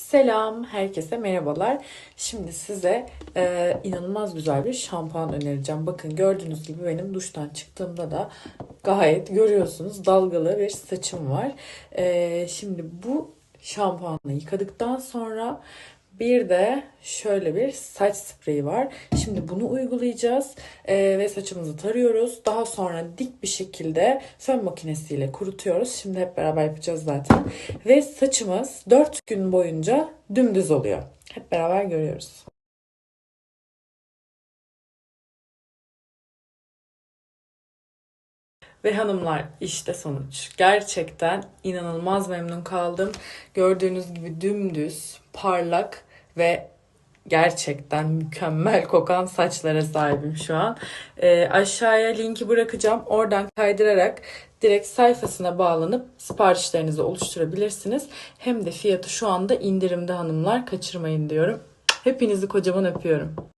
Selam, herkese merhabalar. Şimdi size e, inanılmaz güzel bir şampuan önereceğim. Bakın gördüğünüz gibi benim duştan çıktığımda da gayet görüyorsunuz dalgalı bir saçım var. E, şimdi bu şampuanla yıkadıktan sonra bir de şöyle bir saç spreyi var. Şimdi bunu uygulayacağız e, ve saçımızı tarıyoruz. Daha sonra dik bir şekilde fön makinesiyle kurutuyoruz. Şimdi hep beraber yapacağız zaten. Ve saçımız 4 gün boyunca dümdüz oluyor. Hep beraber görüyoruz. Ve hanımlar işte sonuç. Gerçekten inanılmaz memnun kaldım. Gördüğünüz gibi dümdüz, parlak ve gerçekten mükemmel kokan saçlara sahibim şu an. Ee, aşağıya linki bırakacağım. Oradan kaydırarak direkt sayfasına bağlanıp siparişlerinizi oluşturabilirsiniz. Hem de fiyatı şu anda indirimde hanımlar. Kaçırmayın diyorum. Hepinizi kocaman öpüyorum.